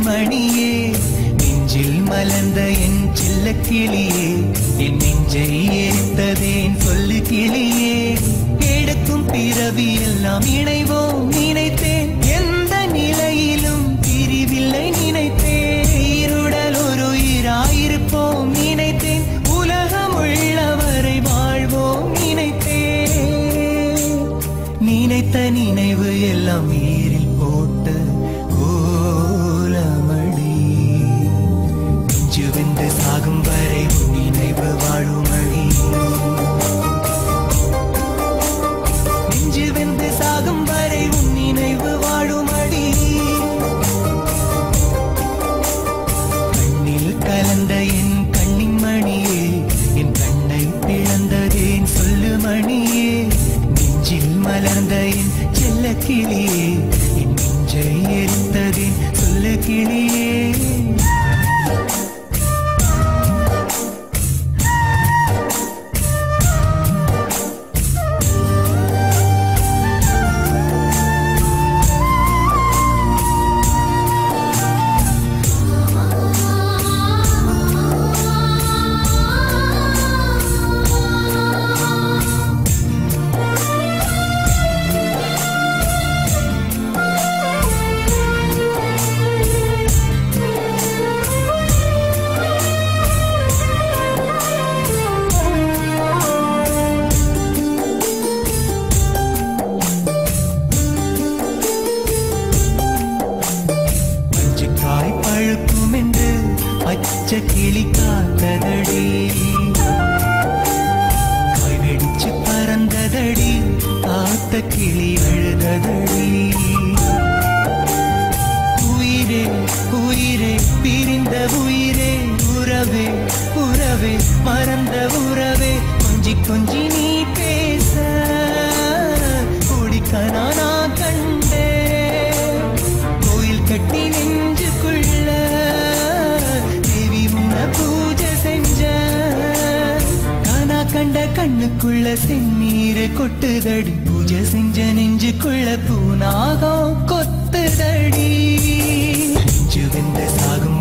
மணியே நெஞ்சில் மலர்ந்த என் செல்ல கிளியே என் நெஞ்சை ஏத்ததேன் சொல்லு கிளியே. எடுக்கும் பிறவி எல்லாம் இணைவோம் நினைத்தேன். எந்த நிலையிலும் பிரிவில்லை நினைத்தேன். இருடல் ஒரு உயிராயிருப்போம் நினைத்தேன். உலகம் உள்ளவரை வாழ்வோம் நினைத்தேன். நினைத்த நினைவு எல்லாம் கிளியே என் நெஞ்சை எரிந்ததே சொல்ல கிளியே பச்சை கிளி காத்ததடி காய் வெடிச்சு பறந்ததடி. காத்த கிளி அழுததடி உயிரே உயிரே பிரிந்த உயிரே உறவே உறவே மறந்த உறவே கொஞ்சி கொஞ்சி நீ பே கண்ணுக்குள்ள செந்நீர் கொட்டுதடி. பூஜை செஞ்ச நெஞ்சுக்குள்ள பூனாகம் கொத்துதடி நெஞ்சு வெந்த சாகும்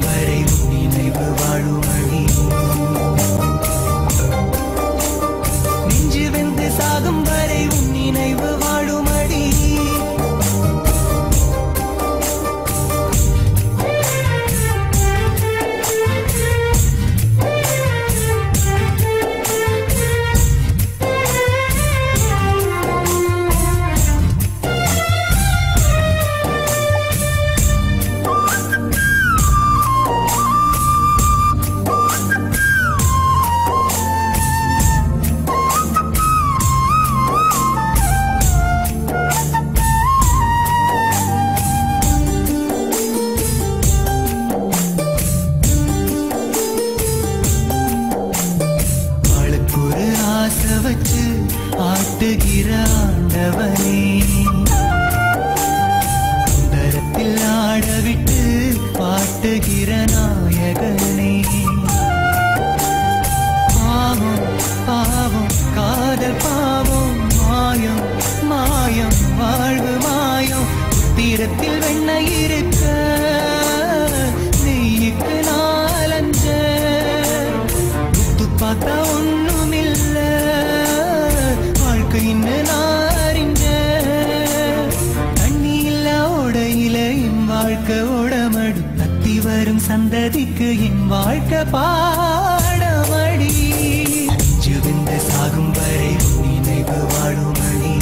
வச்சு ஆட்டுகிற ஆண்டவனே சுந்தரத்தில் ஆட பாட்டுகிற நாயகனே. பாவம் பாவம் காதல் பாவம் மாயம் மாயம் வாழ்வு மாயம். தீரத்தில் வெண்ண இருக்கு சந்ததிக்கு என் வாழ்க்கை பாடமடி. நெஞ்சு வெந்த சாகும் வரை நினைவு வாழும் அணி